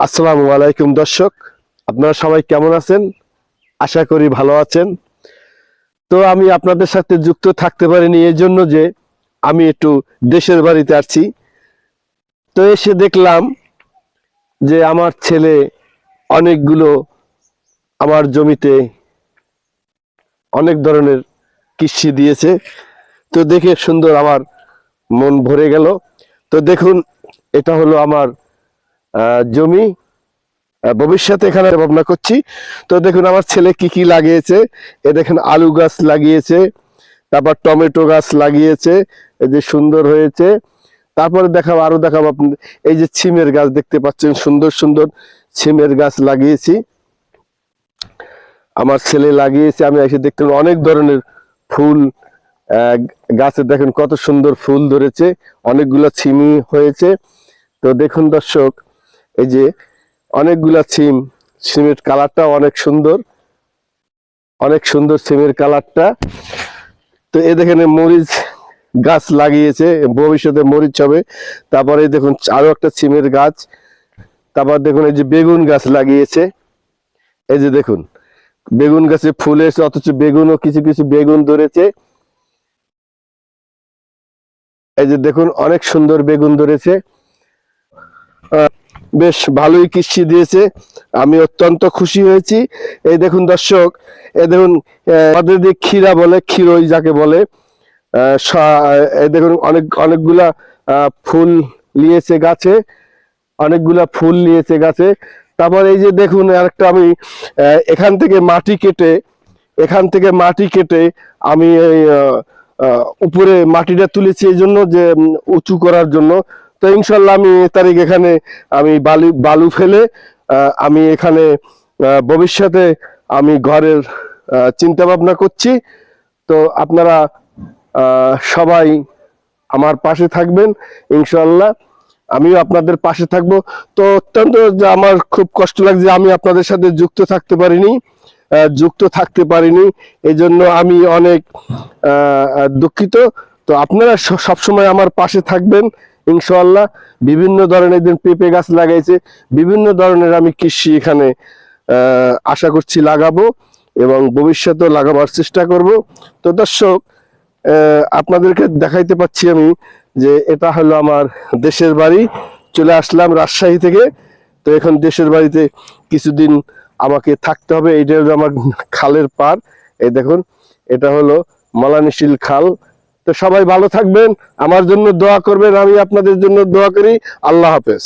আসসালামু আলাইকুম দর্শক, আপনারা সবাই কেমন আছেন? আশা করি ভালো আছেন। তো আমি আপনাদের সাথে যুক্ত থাকতে পারিনি এই জন্য যে আমি একটু দেশের বাড়িতে আছি। তো এসে দেখলাম যে আমার ছেলে অনেকগুলো আমার জমিতে অনেক ধরনের কৃষি দিয়েছে। তো দেখে সুন্দর আমার মন ভরে গেল। তো দেখুন, এটা হলো আমার জমি ভবিষ্যতে এখানে ভাবনা করছি। তো দেখুন, আমার ছেলে কি কি লাগিয়েছে? এ দেখুন, আলু গাছ লাগিয়েছে, তারপর টমেটো গাছ লাগিয়েছে এই যে সুন্দর হয়েছে। তারপরে দেখাবো, আরও দেখাবো আপনি এই যে ছিমের গাছ দেখতে পাচ্ছেন, সুন্দর সুন্দর ছিমের গাছ লাগিয়েছি। আমার ছেলে লাগিয়েছে, আমি এসে দেখতে অনেক ধরনের ফুল গাছে দেখেন কত সুন্দর ফুল ধরেছে, অনেকগুলো ছিমি হয়েছে। তো দেখুন, দর্শক এই যে অনেকগুলা সিম, সিমের কালারটা অনেক সুন্দর। অনেক সুন্দর সিমের কালারটা। তো এ দেখেন মরিচ গাছ লাগিয়েছে, ভবিষ্যতে মরিচ হবে। তারপরে দেখুন, আরও একটা সিমের গাছ। তারপর দেখুন, এই যে বেগুন গাছ লাগিয়েছে। এই যে দেখুন, বেগুন গাছে ফুল এসে, অথচ বেগুনও কিছু কিছু বেগুন ধরেছে। এই যে দেখুন, অনেক সুন্দর বেগুন ধরেছে। বেশ ভালোই কৃষি দিয়েছে। আমি অত্যন্ত খুশি হয়েছি। এই দেখুন দর্শক এ দেখুন আমাদের ক্ষীরা বলে, ক্ষীরই যাকে বলে দেখুন, অনেক, অনেকগুলা ফুল নিয়েছে গাছে, অনেকগুলা ফুল নিয়েছে গাছে। তারপর এই যে দেখুন, আরেকটা আমি এখান থেকে মাটি কেটে, এখান থেকে মাটি কেটে আমি উপরে মাটিটা তুলেছি এই জন্য যে উঁচু করার জন্য। তো ইনশাল্লাহ আমি তারিখ এখানে আমি বালু বালু ফেলে আমি এখানে ভবিষ্যতে আমি ঘরের চিন্তা ভাবনা করছি। তো আপনারা সবাই আমার পাশে থাকবেন ইনশাল্লাহ। আমিও আপনাদের পাশে থাকব। তো অত্যন্ত আমার খুব কষ্ট লাগছে আমি আপনাদের সাথে যুক্ত থাকতে পারিনি যুক্ত থাকতে পারিনি। এই জন্য আমি অনেক দুঃখিত। তো আপনারা সবসময় আমার পাশে থাকবেন। ইনশাল্লাহ বিভিন্ন ধরনের দিন পেঁপে গাছ লাগাইছে, বিভিন্ন ধরনের আমি কৃষি এখানে আশা করছি লাগাবো এবং ভবিষ্যতেও লাগাবার চেষ্টা করব। তো দর্শক আপনাদেরকে দেখাইতে পাচ্ছি আমি যে এটা হলো আমার দেশের বাড়ি, চলে আসলাম রাজশাহী থেকে। তো এখন দেশের বাড়িতে কিছুদিন আমাকে থাকতে হবে এটা হলো আমার খালের পার এই দেখুন, এটা হলো মলানিশিল খাল। তো সবাই ভালো থাকবেন। আমার জন্য দোয়া করবেন, আমি আপনাদের জন্য দোয়া করি। আল্লাহ হাফেজ।